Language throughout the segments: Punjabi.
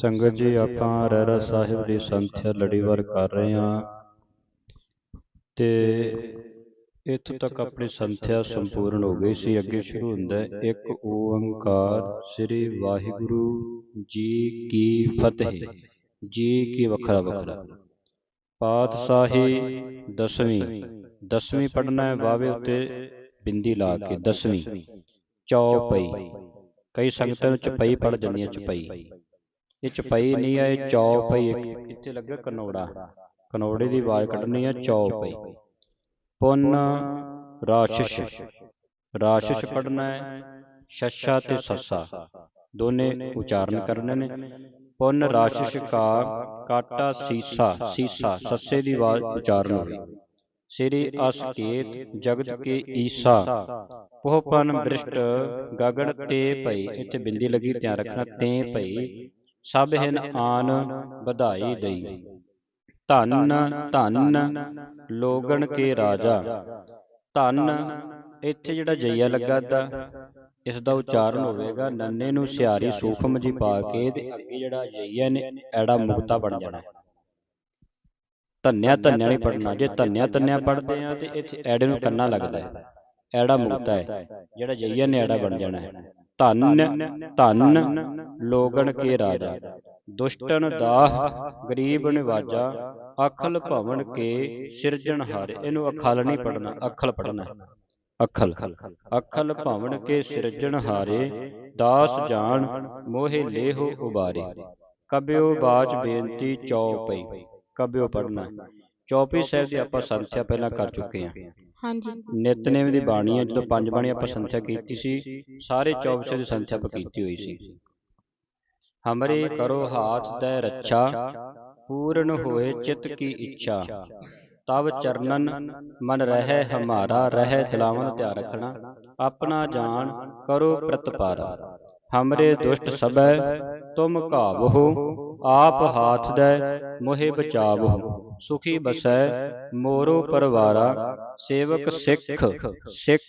ਸੰਗਤ ਜੀ, ਆਪਾਂ ਰਹਿਰਾ ਸਾਹਿਬ ਦੀ ਸੰਥਿਆ ਲੜੀਵਾਰ ਕਰ ਰਹੇ ਹਾਂ। ਤੇ ਇੱਥੋਂ ਤੱਕ ਆਪਣੀ ਸੰਥਿਆ ਸੰਪੂਰਨ ਹੋ ਗਈ ਸੀ, ਅੱਗੇ ਸ਼ੁਰੂ ਹੁੰਦਾ ਹੈ। ਇੱਕ ਓੰਕਾਰ ਸ੍ਰੀ ਵਾਹਿਗੁਰੂ ਜੀ ਕੀ ਫਤਿਹ। ਜੀ ਕੀ ਵੱਖਰਾ ਵੱਖਰਾ। ਪਾਤਸ਼ਾਹੀ ਦਸਵੀਂ। ਦਸਵੀਂ ਪੜਨਾ ਹੈ, ਵਾਵੇ ਉੱਤੇ ਬਿੰਦੀ ਲਾ ਕੇ ਦਸਵੀਂ। ਚੌਪਈ। ਕਈ ਸੰਗਤਾਂ ਨੂੰ ਚਪਈ ਪੜ ਜਾਂਦੀਆਂ ਚਪਈ। ਇਹ ਚਪਈ ਨਹੀਂ ਹੈ ਚੌਪਈ ਇੱਥੇ ਲੱਗਾ ਕਨੋੜਾ। ਕਨੋੜੇ। ਦੀ ਆਵਾਜ਼ ਕੱਢਣੀ ਹੈ ਚੌਪਈ ਪੁੰਨ ਰਾਸ਼ਿਸ਼। ਰਾਸ਼ਿਸ਼। ਪੜਨਾ ਹੈ ਸ਼ਸ਼ਾ ਤੇ ਸੱਸਾ ਦੋਨੇ ਉਚਾਰਨ ਕਰਨੇ ਨੇ। ਪੁੰਨ ਰਾਸ਼ਿਸ਼ ਕਾ ਕਾਟਾ ਸੀਸਾ। ਸੀਸਾ। ਸੱਸੇ ਦੀ ਆਵਾਜ਼ ਉਚਾਰਨ ਹੋਵੇ ਸ੍ਰੀ ਅਸਕੇਤ ਜਗਤ ਕੇ ਈਸਾ। ਉਹ ਪਨ ਬ੍ਰਿਸ਼ਟ ਗਗਨ ਤੇ ਭਈ। ਇੱਥੇ ਬਿੰਦੀ ਲੱਗੀ ਧਿਆਨ ਰੱਖਣਾ ਤੇ ਭਈ। ਸਭ ਹਿਨ ਆਨ ਵਧਾਈ ਦਈ। ਧੰਨ ਧੰਨ ਲੋਗਣ ਕੇ ਰਾਜਾ। ਧੰਨ ਇੱਥੇ ਜਿਹੜਾ ਜਈਆ ਲੱਗਾ ਦਾ ਇਸ ਦਾ ਉਚਾਰਨ ਹੋਵੇਗਾ ਨੰਨੇ ਨੂੰ ਸਿਆਰੀ ਸੂਖਮ ਜੀ ਪਾ ਕੇ ਤੇ ਅੱਗੇ ਜਿਹੜਾ ਜਈਆ ਨੇ ਐੜਾ ਮੁਕਤਾ ਬਣ ਜਾਣਾ। ਧੰਨਿਆ ਧੰਨਿਆ ਨਹੀਂ ਪੜਨਾ ਜੇ ਧੰਨਿਆ ਧੰਨਿਆ ਪੜਦੇ ਆ ਤੇ ਇੱਥੇ ਐੜੇ ਨੂੰ ਕੰਨਾ ਲੱਗਦਾ ਹੈ। ਐੜਾ ਮੁਕਤਾ ਹੈ। ਜਿਹੜਾ ਜਈਆ ਨੇ ਐੜਾ ਬਣ ਜਾਣਾ ਹੈ। ਧੰਨ ਧੰਨ ਲੋਗਣ ਕੇ ਰਾਜਾ। ਦੁਸ਼ਟਨ ਦਾਹ ਗਰੀਬ ਨਿਵਾਜਾ ਅਖਲ ਭਵਨ ਕੇ ਸਿਰਜਣ ਹਾਰੇ। ਇਹਨੂੰ ਅਖਲ ਨਹੀਂ ਪੜਨਾ ਅਖਲ ਪੜਨਾ ਅਖਲ ਅਖਲ। ਭਵਨ। ਕੇ ਸਿਰਜਣ ਹਾਰੇ ਦਾਸ ਜਾਣ ਮੋਹਿ ਲੇਹੋ ਉਬਾਰੇ। ਕਬਿਓ ਬਾਚ ਬੇਨਤੀ ਚੌਪਈ ਕਬਿਓ ਪੜਨਾ ਚੌਪਈ ਸਾਹਿਬ ਦੀ ਆਪਾਂ ਸੰਥਿਆ ਪਹਿਲਾਂ ਕਰ ਚੁੱਕੇ ਹਾਂ। ਹਾਂਜੀ। ਨਿਤਨੇਮ ਦੀ ਬਾਣੀ ਹੈ ਜਦੋਂ ਪੰਜ ਬਾਣੀ ਆਪਾਂ ਸੰਥਿਆ ਕੀਤੀ ਸੀ ਸਾਰੇ ਚੌਪਈ ਦੀ ਸੰਥਿਆ ਆਪਾਂ ਕੀਤੀ ਹੋਈ ਸੀ। ਹਮਰੇ ਕਰੋ ਹਾਥ ਦੇ ਰੱਛਾ ਪੂਰਨ ਹੋਏ ਚਿਤ ਕੀ ਇੱਛਾ। ਤਬ ਚਰਨਨ ਮਨ ਰਹਿ ਹਮਾਰਾ ਰਹਿ ਦਿਲਾਵਨ ਧਿਆਨ ਰੱਖਣਾ। ਆਪਣਾ ਜਾਣ ਕਰੋ ਪ੍ਰਤਪਾਰਾ। ਹਮਰੇ ਦੁਸ਼ਟ ਸਭੈ ਤੁਮ ਘਾਵਹੋ ਆਪ ਹਾਥ ਦੇ ਮੋਹਿ ਬਚਾਵਹੋ ਸੁਖੀ ਬਸੈ ਮੋਰੋ ਪਰਵਾਰਾ ਸੇਵਕ ਸਿੱਖ ਸਿੱਖ।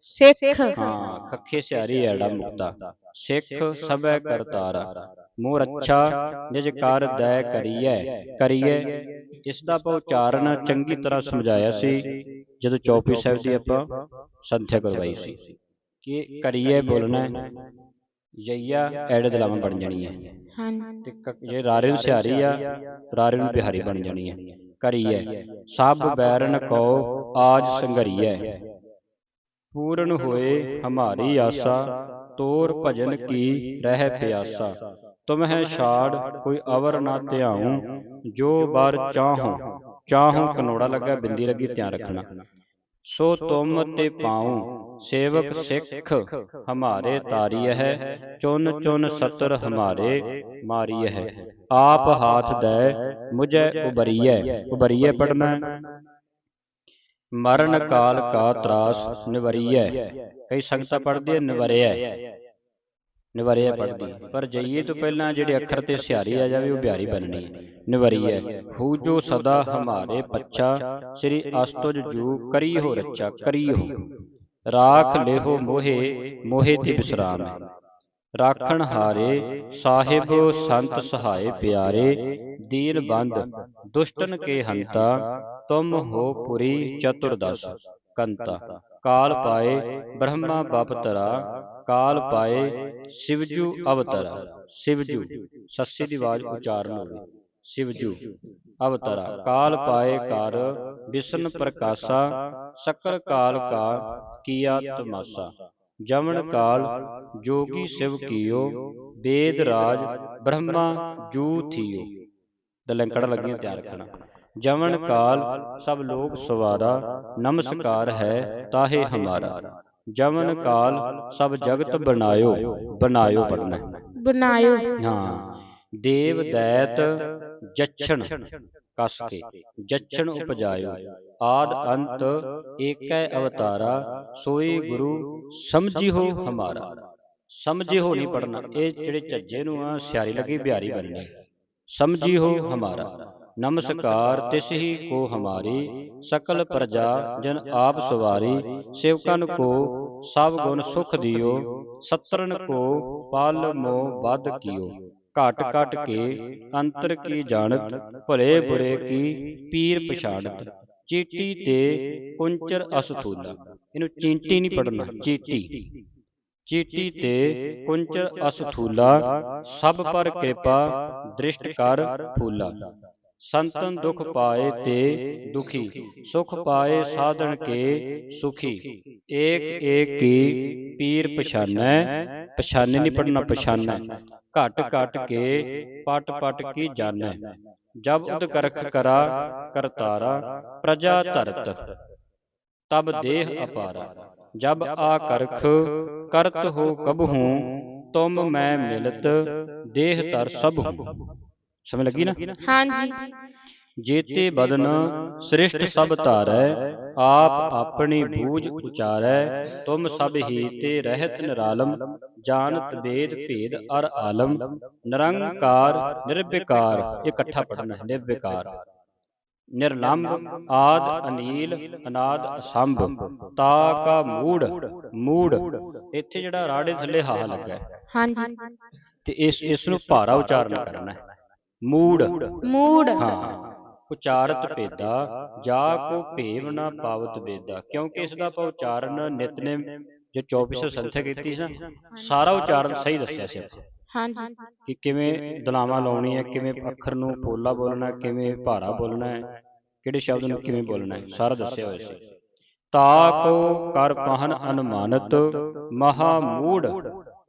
ਸਿੱਖ। ਹਾਂ ਖੱਖੇ ਸਿਆਰੀ ਐੜਾ ਮੁਕਤਾ। ਸਿੱਖ ਸਭੈ ਕਰਤਾਰਾ। ਮੋਰ ਅੱਛਾ ਨਿਜ ਕਰ ਦੈ ਕਰੀਐ ਕਰੀਐ। ਇਸ ਦਾ ਆਪਾਂ ਉਚਾਰਨ ਚੰਗੀ ਤਰ੍ਹਾਂ ਸਮਝਾਇਆ ਸੀ ਜਦੋਂ ਚੌਪੀ ਸਾਹਿਬ ਦੀ ਆਪਾਂ ਸੰਥਿਆ ਕਰਵਾਈ ਸੀ। ਕਿ ਕਰੀਐ ਬੋਲਣਾ ਜਈਆ ਐੜੇ ਦਲਾਵਾਂ ਬਣ ਜਾਣੀ ਹੈ ਹਾਂਜੀ। ਤੇ ਕ- ਜੇ ਰਾਰੇ ਨੂੰ ਸਿਹਾਰੀ ਆ ਰਾਰੇ ਨੂੰ ਬਿਹਾਰੀ ਬਣ ਜਾਣੀ ਹੈ ਕਰੀਐ। ਸਭ ਬੈਰਨ ਕੋ ਆਜ ਸੰਗਰੀਐ ਪੂਰਨ ਹੋਏ ਹਮਾਰੀ ਆਸਾ ਤੋਰ ਭਜਨ ਕੀ ਰਹਿ ਪਿਆਸਾ। ਤੁਮਹਿ ਛਾੜ ਕੋਈ ਅਵਰ ਨਾ ਧਿਆਉ ਜੋ ਬਰ ਚਾਹੋ ਚਾਹੋ ਕਨੋੜਾ ਲੱਗਾ ਬਿੰਦੀ ਲੱਗੀ ਧਿਆਨ ਰੱਖਣਾ। ਸੋ ਤੁਮ ਤੇ ਪਾਉ ਸੇਵਕ ਸਿੱਖ ਹਮਾਰੇ ਤਾਰੀය ਹੈ ਚੁਨ ਚੁਨ ਸਤਰ ਹਮਾਰੇ ਮਾਰੀය ਹੈ। ਆਪ ਹਾਥ ਦੇ ਮੁਝੇ ਉਬਰੀਐ ਉਬਰੀਐ ਪੜਨਾ ਮਰਨ ਕਾਲ ਕਾ ਤਰਾਸ ਨਿਵਰੀਐ। ਕਈ ਸੰਗਤਾਂ ਪੜਦੀ ਹੈ ਨਿਵਰਿਐ। ਨਿਵਰਿਐ ਪੜਦੀ ਪਰ ਜਈਏ ਤੋਂ ਪਹਿਲਾਂ ਜਿਹੜੇ ਅੱਖਰ ਤੇ ਸਿਹਾਰੀ ਆ ਜਾਵੇ ਉਹ ਬਿਹਾਰੀ ਬਣਨੀ ਹੈ। ਨਿਵਰੀਐ ਹੂ। ਜੋ ਸਦਾ ਹਮਾਰੇ ਪੱਛਾ ਸ੍ਰੀ ਅਸਤੁਜ ਜੂ ਕਰੀ ਹੋ ਰੱਚਾ ਕਰੀ ਹੋ। ਰਾਖ ਲੇਹੋ ਮੋਹੇ ਮੋਹੇ ਤੇ ਬਿਸਰਾਮ ਹੈ ਰਾਖਣ ਹਾਰੇ ਸਾਹਿਬ ਸੰਤ ਸਹਾਏ ਪਿਆਰੇ ਦੀਨ ਬੰਦ ਦੁਸ਼ਟਨ ਕੇ ਹੰਤਾ ਤੁਮ ਹੋ ਪੁਰੀ ਚਤੁਰਦਸ। ਕੰਤਾ। ਕਾਲ ਪਾਏ ਬ੍ਰਹਮਾ ਬਪਤਰਾ ਕਾਲ ਪਾਏ ਸਿਵਜੂ ਅਵਤਰਾ। ਸਿਵਜੂ। ਸੱਸੇ ਦੀ ਆਵਾਜ਼ ਉਚਾਰਨ ਹੋਵੇ ਸਿਵਜੂ ਅਵਤਰਾ। ਕਾਲ ਪਾਏ ਕਰ ਵਿਸ਼ਨ ਪ੍ਰਕਾਸ਼ਾ। ਸਕਰ ਕਾਲ ਕਾ ਕੀਆ ਤਮਾਸਾ। ਜਮਨ ਕਾਲ ਜੋਗੀ ਸਿਵ ਕੀਓ। ਵੇਦ ਰਾਜ ਬ੍ਰਹਮਾ ਜੂ ਥੀਓ। ਦਲੰਕੜ ਲੱਗੀਆਂ ਧਿਆਨ ਰੱਖਣਾ। ਜਮਨ ਕਾਲ ਸਭ ਲੋਕ ਸਵਾਰਾ ਨਮਸਕਾਰ ਹੈ ਤਾਹੇ ਹਮਾਰਾ। ਜਮਨ ਕਾਲ ਸਭ ਜਗਤ ਬਣਾਇਓ ਬਣਾਇਓ ਪੜਨਾ ਬਣਾਇਓ। ਹਾਂ। ਦੇਵ ਦੈਤ ਜਛਣ ਕਸ ਕੇ। ਜਛਣ ਉਪਜਾਇਓ। ਆਦ ਅੰਤ ਏਕੈ ਅਵਤਾਰਾ ਸੋਈ ਗੁਰੂ ਸਮਝਿਓ ਹਮਾਰਾ। ਸਮਝਿਓ ਨਹੀਂ ਪੜਨਾ ਇਹ ਜਿਹੜੇ ਝੱਜੇ ਨੂੰ ਆ ਸਿਆਰੀ ਲੱਗੀ ਬਿਹਾਰੀ ਬਣਨੀ। ਸਮਝਿਓ ਹਮਾਰਾ। ਨਮਸਕਾਰ, ਤਿਸ ਹੀ ਕੋ ਹਮਾਰੀ ਸਕਲ ਪ੍ਰਜਾ ਜਨ ਆਪ ਸਵਾਰੀ, ਸੇਵਕਨ ਕੋ ਸਭ ਗੁਣ ਸੁਖ ਦਿਓ, ਸਤਰਨ ਕੋ ਪਲ ਮੋ ਬਦ ਕੀਓ। ਘਟ ਘਟ ਕੇ ਅੰਤਰ ਕੀ ਜਾਣਤ, ਭਲੇ ਬੁਰੇ ਕੀ ਪੀਰ ਪਛਾਣਤ। ਚੀਟੀ ਤੇ ਕੁੰਚਰ ਅਸਥੂਲਾ ਇਹਨੂੰ ਚੀਂਟੀ ਨਹੀਂ ਪੜਨਾ ਚੀਟੀ। ਚੀਟੀ ਤੇ ਕੁੰਚਰ ਅਸਥੂਲਾ ਸਭ ਪਰ ਕਿਰਪਾ, ਦ੍ਰਿਸ਼ਟ ਕਰ ਫੂਲਾ। ਸੰਤਨ ਦੁਖ ਪਾਏ ਤੇ ਦੁਖੀ। ਸੁਖ ਪਾਏ ਸਾਧਨ ਕੇ ਸੁਖੀ। ਏਕ ਏਕ ਕੀ ਪੀਰ ਪਛਾਨੈ ਪਛਾਨੇ ਨਹੀਂ ਪੜਨਾ ਪਛਾਨੈ। ਘਟ ਘਟ ਕੇ ਪਟ ਪਟ ਕੀ ਜਾਣੈ। ਜਬ ਉਦ ਕਰਖ ਕਰਾ ਕਰਤਾਰਾ ਪ੍ਰਜਾ ਧਰਤ। ਤਬ ਦੇਹ ਅਪਾਰਾ। ਜਬ ਆ ਕਰਖ ਕਰਤ ਹੋ ਕਬਹੂ ਤੁਮ ਮੈਂ ਮਿਲਤ। ਦੇਹ ਤਰ ਸਭ। ਹੂੰ ਸਮਝ ਲੱਗੀ ਨਾ? ਹਾਂਜੀ। ਜੇਤੇ ਬਦਨ ਸ੍ਰਿਸ਼ਟ ਸਭ ਧਾਰੈ ਆਪ ਆਪਣੀ ਬੂਝ ਉਚਾਰੈ ਤੁਮ ਸਭ ਹੀ ਤੇ ਰਹਿਤ ਨਿਰਾਲਮ ਜਾਣਤ ਵੇਦ ਭੇਦ ਅਰ ਆਲਮ ਨਿਰੰਕਾਰ ਨਿਰਵਿਕਾਰ ਇਕੱਠਾ ਪੜਨਾ ਹੈ ਨਿਰਵਿਕਾਰ। ਨਿਰਲੰਭ ਆਦ ਅਨੀਲ ਅਨਾਦ ਅਸੰਭ ਤਾ ਕਾ ਮੂੜ ਮੂੜ ਇੱਥੇ ਜਿਹੜਾ ਰਾੜੇ ਥੱਲੇ ਹਾਹ ਲੱਗਾ ਹੈ। ਹਾਂਜੀ। ਤੇ ਇਸ ਇਸ ਨੂੰ ਭਾਰਾ ਉਚਾਰਨ ਕਰਨਾ ਹੈ। ਮੂੜ। ਮੂੜ। ਹਾਂ। ਉਚਾਰਤ ਭੇਦਾ ਜਾ ਕੋ ਭੇਵ ਨਾ ਪਾਵਤ ਬੇਦਾ ਕਿਉਂਕਿ ਇਸ ਦਾ ਆਪਾਂ ਉਚਾਰਨ ਨਿਤਨੇਮ ਜੋ 2400 ਸੰਥਿਆ ਕੀਤੀ ਸੀ ਸਾਰਾ ਉਚਾਰਨ ਸਹੀ ਦੱਸਿਆ ਸੀ ਆਪਾਂ। ਹਾਂਜੀ। ਕਿ ਕਿਵੇਂ ਦਲਾਵਾਂ ਲਾਉਣੀ ਹੈ ਕਿਵੇਂ ਅੱਖਰ ਨੂੰ ਪੋਲਾ ਬੋਲਣਾ ਹੈ, ਕਿਵੇਂ ਭਾਰਾ ਬੋਲਣਾ ਹੈ ਕਿਹੜੇ ਸ਼ਬਦ ਨੂੰ ਕਿਵੇਂ ਬੋਲਣਾ ਹੈ ਸਾਰਾ ਦੱਸਿਆ ਹੋਇਆ ਸੀ। ਤਾ ਕੋ ਕਰ ਕਹਨ ਅਨੁਮਾਨਤ ਮਹਾ ਮੂੜ।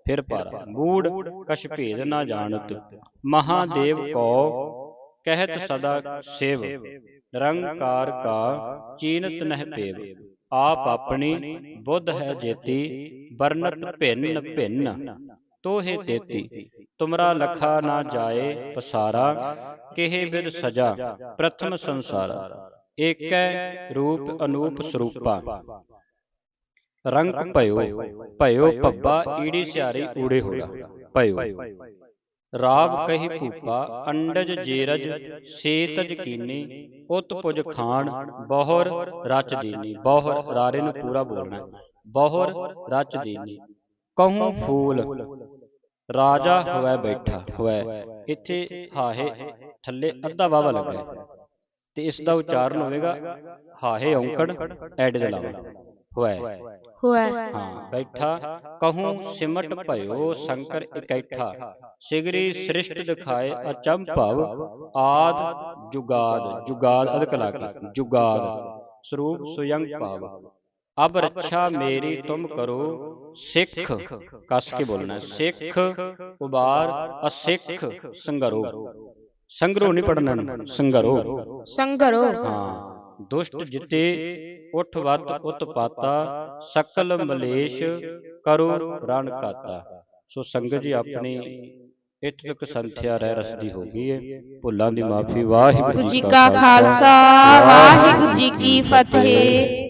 ਫਿਰ ਪਾਰਾ ਮੂੜ ਕਛ ਭੇਦ ਨਾ ਜਾਣਤ। ਮਹਾਦੇਵ ਕੋ ਕਹਿਤ ਸਦਾ ਸੇਵ। ਨਿਰੰਕਾਰ ਕਾ ਚੀਨਤ ਨਹਿ ਪੇਵ ਆਪ ਆਪਣੀ ਬੁੱਧ ਹੈ ਜੇਤੀ, ਵਰਨਤ ਭਿੰਨ ਭਿੰਨ। ਤੋਹੇ ਤੇਤੀ, ਤੁਮਰਾ ਲਖਾ ਨਾ ਜਾਏ ਪਸਾਰਾ, ਕਿਹੇ ਬਿਦ ਸਜਾ ਪ੍ਰਥਮ ਸੰਸਾਰਾ। ਏਕੈ ਰੂਪ ਅਨੂਪ ਸਰੂਪਾ। ਰੰਗ ਭਇਓ ਭਇਓ ਪੱਬਾ ਈੜੀ ਸਿਆਰੀ ਊੜੇ ਹੋੜਾ ਭਇਓ। ਰਾਵ ਕਹੀ ਭੂਪਾ ਅੰਡਜ ਜੇਰਜ ਸੇਤਜ ਕੀਨੀ ਉਤ ਪੁਜ ਖਾਨ ਬਹੁਰ ਰਚ ਦੀਨੀ ਬਹੁਰ ਰਾਰੇ ਨੂੰ ਪੂਰਾ ਬੋਲਣਾ। ਬਹੁਰ ਰਚ ਦੀਨੀ। ਕਹੂੰ ਫੂਲ ਰਾਜਾ ਹੋਵੇ ਬੈਠਾ ਹੋਵੇ ਇੱਥੇ ਹਾਹੇ ਥੱਲੇ ਅੱਧਾ ਵਾਵਾ ਲੱਗਾ। ਤੇ ਇਸ ਦਾ ਉਚਾਰਨ ਹੋਵੇਗਾ ਹਾਹੇ ਔਂਕੜ ਐਡ ਦੇ ਲਾਵਾ। ਹੋਵੇ ਹੋਇਆ ਹਾਂ ਬੈਠਾ ਕਹੂੰ ਸਿਮਟ ਭਇਓ ਸ਼ੰਕਰ ਇਕੱਠਾ ਸਿਗਰੀ ਸ੍ਰਿਸ਼ਟ ਦਿਖਾਏ ਅਚੰਭਵ ਆਦ ਜੁਗਾਦ ਜੁਗਾਦ ਅਦਕ ਲਾ ਕੇ ਜੁਗਾਦ ਸਰੂਪ ਸੁਯੰਗ ਭਾਵ ਅਬ ਰੱਛਾ ਮੇਰੀ ਤੁਮ ਕਰੋ ਸਿੱਖ ਕਸ ਕੇ ਬੋਲਣਾ ਹੈ। ਸਿੱਖ ਉਬਾਰ ਅਸਿੱਖ ਸੰਗਰੋ ਸੰਗਰੋ ਨਹੀਂ ਪੜਨਾ ਸੰਗਰੋ ਸੰਗਰੋ ਹਾਂ ਦੁਸ਼ਟ ਜਿਤੇ ਉਠ ਵੱਤ ਉਤਪਾਤਾ ਸਕਲ ਮਲੇਸ਼ ਕਰੋ ਰਣ ਕਾਤਾ। ਸੋ ਸੰਗਤ ਜੀ ਆਪਣੀ ਇੱਥੇ ਤੱਕ ਸੰਥਿਆ ਰਹਿ ਰਸ ਦੀ ਹੋ ਗਈ ਹੈ। ਭੁੱਲਾਂ ਦੀ ਮਾਫੀ ਵਾਹਿਗੁਰੂ ਜੀ ਕਾ ਖਾਲਸਾ। ਵਾਹਿਗੁਰੂ ਜੀ ਕੀ ਫਤਿਹ।